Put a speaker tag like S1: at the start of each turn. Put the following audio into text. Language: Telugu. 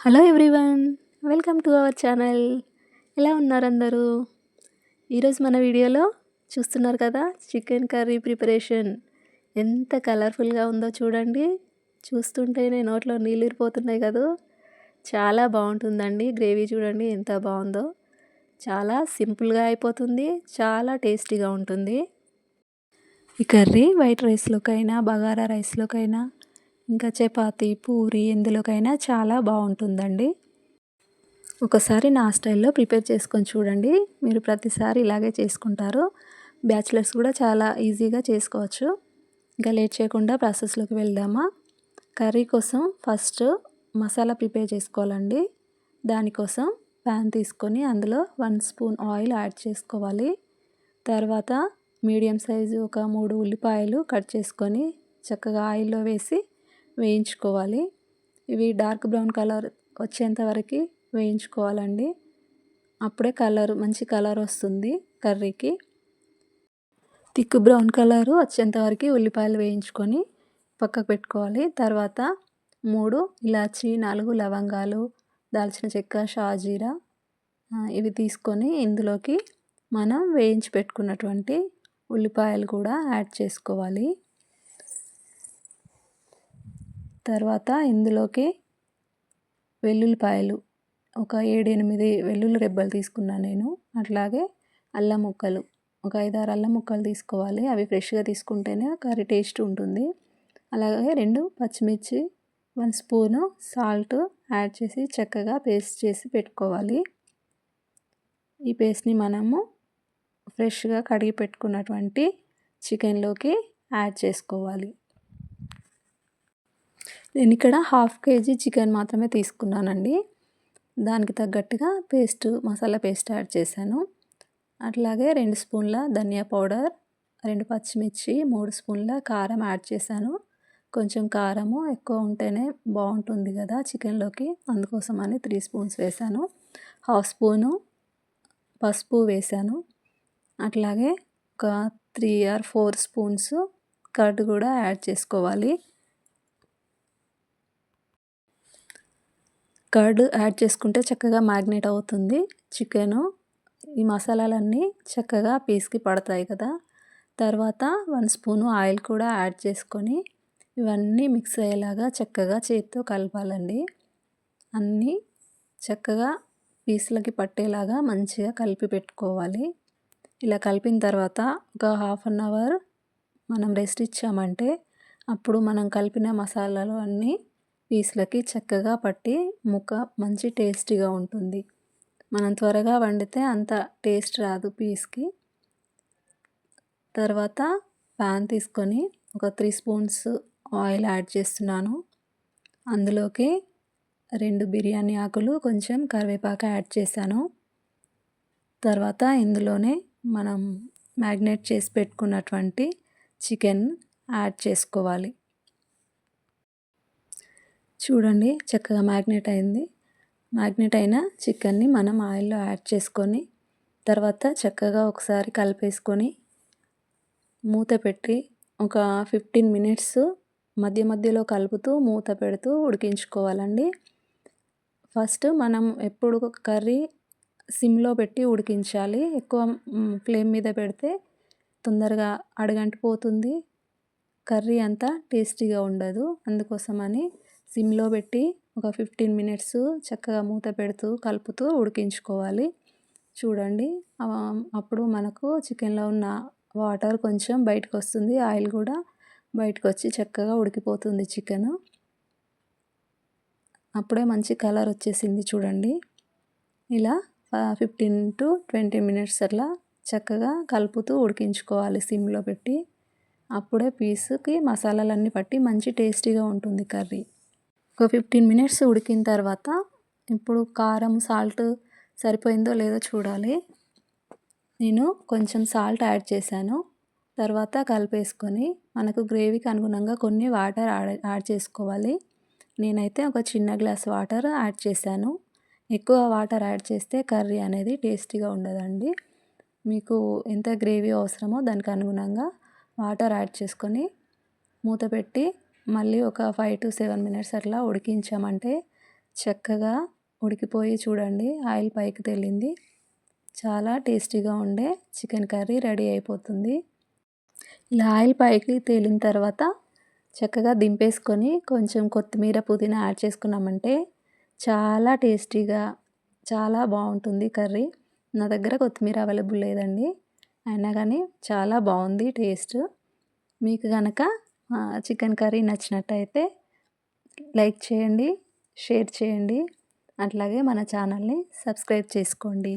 S1: Hello everyone welcome to our channel. ఎలా ఉన్నారు అందరూ? ఈరోజు మన వీడియోలో చూస్తున్నారు కదా చికెన్ కర్రీ ప్రిపరేషన్. ఎంత కలర్ఫుల్గా ఉందో చూడండి. చూస్తుంటేనే నోట్లో నీళ్ళిరిపోతున్నాయి కదా. చాలా బాగుంటుందండి గ్రేవీ చూడండి ఎంత బాగుందో. చాలా సింపుల్గా అయిపోతుంది చాలా టేస్టీగా ఉంటుంది. ఈ కర్రీ వైట్ రైస్లోకైనా బగారా రైస్లోకైనా ఇంకా చపాతి పూరి ఎందులోకైనా చాలా బాగుంటుందండి. ఒకసారి నా స్టైల్లో ప్రిపేర్ చేసుకొని చూడండి. మీరు ప్రతిసారి ఇలాగే చేసుకుంటారు. బ్యాచిలర్స్ కూడా చాలా ఈజీగా చేసుకోవచ్చు. ఇంకా లేట్ చేయకుండా ప్రాసెస్లోకి వెళ్దామా? కర్రీ కోసం ఫస్ట్ మసాలా ప్రిపేర్ చేసుకోవాలండి. దానికోసం ప్యాన్ తీసుకొని అందులో వన్ స్పూన్ ఆయిల్ యాడ్ చేసుకోవాలి. తర్వాత మీడియం సైజు ఒక మూడు ఉల్లిపాయలు కట్ చేసుకొని చక్కగా ఆయిల్లో వేసి వేయించుకోవాలి. ఇవి డార్క్ బ్రౌన్ కలర్ వచ్చేంత వరకు వేయించుకోవాలండి. అప్పుడే కలర్ మంచి కలర్ వస్తుంది కర్రీకి. థిక్ బ్రౌన్ కలరు వచ్చేంత వరకు ఉల్లిపాయలు వేయించుకొని పక్కకు పెట్టుకోవాలి. తర్వాత మూడు ఇలాచి నాలుగు లవంగాలు దాల్చిన చెక్క షాజీరా ఇవి తీసుకొని ఇందులోకి మనం వేయించి పెట్టుకున్నటువంటి ఉల్లిపాయలు కూడా యాడ్ చేసుకోవాలి. తర్వాత ఇందులోకి వెల్లుల్లిపాయలు. ఒక ఏడు ఎనిమిది వెల్లుల్లి రెబ్బలు తీసుకున్నాను నేను. అట్లాగే అల్లం ముక్కలు. ఒక ఐదారు అల్లం ముక్కలు తీసుకోవాలి. అవి ఫ్రెష్గా తీసుకుంటేనే కర్రీ టేస్ట్ ఉంటుంది. అలాగే రెండు పచ్చిమిర్చి వన్ స్పూను సాల్ట్ యాడ్ చేసి చక్కగా పేస్ట్ చేసి పెట్టుకోవాలి. ఈ పేస్ట్ని మనము ఫ్రెష్గా కడిగి పెట్టుకున్నటువంటి చికెన్లోకి యాడ్ చేసుకోవాలి. నేను ఇక్కడ హాఫ్ కేజీ చికెన్ మాత్రమే తీసుకున్నానండి. దానికి తగ్గట్టుగా పేస్ట్ మసాలా పేస్ట్ యాడ్ చేశాను. అట్లాగే రెండు స్పూన్ల ధనియా పౌడర్ రెండు పచ్చిమిర్చి మూడు స్పూన్ల కారం యాడ్ చేశాను. కొంచెం కారము ఎక్కువ ఉంటేనే బాగుంటుంది కదా చికెన్లోకి. అందుకోసం అని త్రీ స్పూన్స్ వేశాను. హాఫ్ స్పూను పసుపు వేశాను. అట్లాగే ఒక three or four spoons curd కూడా యాడ్ చేసుకోవాలి. కర్డ్ యాడ్ చేసుకుంటే చక్కగా మ్యాగ్నేట్ అవుతుంది. చికెను ఈ మసాలాలన్నీ చక్కగా పీస్కి పడతాయి కదా. తర్వాత వన్ స్పూను ఆయిల్ కూడా యాడ్ చేసుకొని ఇవన్నీ మిక్స్ అయ్యేలాగా చక్కగా చేతితో కలపాలండి. అన్నీ చక్కగా పీసులకి పట్టేలాగా మంచిగా కలిపి పెట్టుకోవాలి. ఇలా కలిపిన తర్వాత ఒక హాఫ్ అన్ అవర్ మనం రెస్ట్ ఇచ్చామంటే అప్పుడు మనం కలిపిన మసాలాలు అన్నీ పీస్లకి చక్కగా పట్టి ముక్క మంచి టేస్టీగా ఉంటుంది. మనం త్వరగా వండితే అంత టేస్ట్ రాదు పీస్కి. తర్వాత ప్యాన్ తీసుకొని ఒక త్రీ స్పూన్స్ ఆయిల్ యాడ్ చేస్తున్నాను. అందులోకి రెండు బిర్యానీ ఆకులు కొంచెం కరివేపాకు యాడ్ చేశాను. తర్వాత ఇందులోనే మనం మ్యాగ్నేట్ చేసి పెట్టుకున్నటువంటి చికెన్ యాడ్ చేసుకోవాలి. చూడండి చక్కగా మ్యాగ్నెట్ అయింది. మ్యాగ్నెట్ అయిన చికెన్ని మనం ఆయిల్లో యాడ్ చేసుకొని తర్వాత చక్కగా ఒకసారి కలిపేసుకొని మూత పెట్టి ఒక ఫిఫ్టీన్ మినిట్స్ మధ్య మధ్యలో కలుపుతూ మూత పెడుతూ ఉడికించుకోవాలండి. ఫస్ట్ మనం ఎప్పుడు కర్రీ సిమ్లో పెట్టి ఉడికించాలి. ఎక్కువ ఫ్లేమ్ మీద పెడితే తొందరగా అడగంటిపోతుంది. కర్రీ అంతా టేస్టీగా ఉండదు. అందుకోసమని సిమ్లో పెట్టి ఒక ఫిఫ్టీన్ మినిట్స్ చక్కగా మూత పెడుతూ కలుపుతూ ఉడికించుకోవాలి. చూడండి అప్పుడు మనకు చికెన్లో ఉన్న వాటర్ కొంచెం బయటకు వస్తుంది. ఆయిల్ కూడా బయటకు వచ్చి చక్కగా ఉడికిపోతుంది చికెన్. అప్పుడే మంచి కలర్ వచ్చేసింది చూడండి. ఇలా ఫిఫ్టీన్ టు ట్వంటీ మినిట్స్ అట్లా చక్కగా కలుపుతూ ఉడికించుకోవాలి సిమ్లో పెట్టి. అప్పుడే పీస్కి మసాలాలన్నీ పట్టి మంచి టేస్టీగా ఉంటుంది కర్రీ. ఒక ఫిఫ్టీన్ మినిట్స్ ఉడికిన తర్వాత ఇప్పుడు కారం సాల్ట్ సరిపోయిందో లేదో చూడాలి. నేను కొంచెం సాల్ట్ యాడ్ చేశాను. తర్వాత కలిపేసుకొని మనకు గ్రేవీకి అనుగుణంగా కొన్ని వాటర్ యాడ్ చేసుకోవాలి. నేనైతే ఒక చిన్న గ్లాస్ వాటర్ యాడ్ చేశాను. ఎక్కువ వాటర్ యాడ్ చేస్తే కర్రీ అనేది టేస్టీగా ఉండదండి. మీకు ఎంత గ్రేవీ అవసరమో దానికి అనుగుణంగా వాటర్ యాడ్ చేసుకొని మూత పెట్టి మళ్ళీ ఒక ఫైవ్ టు సెవెన్ మినిట్స్ అట్లా ఉడికించామంటే చక్కగా ఉడికిపోయి చూడండి ఆయిల్ పైకి తేలింది. చాలా టేస్టీగా ఉండే చికెన్ కర్రీ రెడీ అయిపోతుంది. ఇలా ఆయిల్ పైకి తేలిన తర్వాత చక్కగా దింపేసుకొని కొంచెం కొత్తిమీర పుదీనా యాడ్ చేసుకున్నామంటే చాలా టేస్టీగా చాలా బాగుంటుంది కర్రీ. నా దగ్గర కొత్తిమీర అవైలబుల్ లేదండి. అయినా కానీ చాలా బాగుంది టేస్ట్. మీకు కనుక చికెన్ కర్రీ నచ్చినట్టయితే లైక్ చేయండి షేర్ చేయండి. అట్లాగే మన ఛానల్ని సబ్స్క్రైబ్ చేసుకోండి.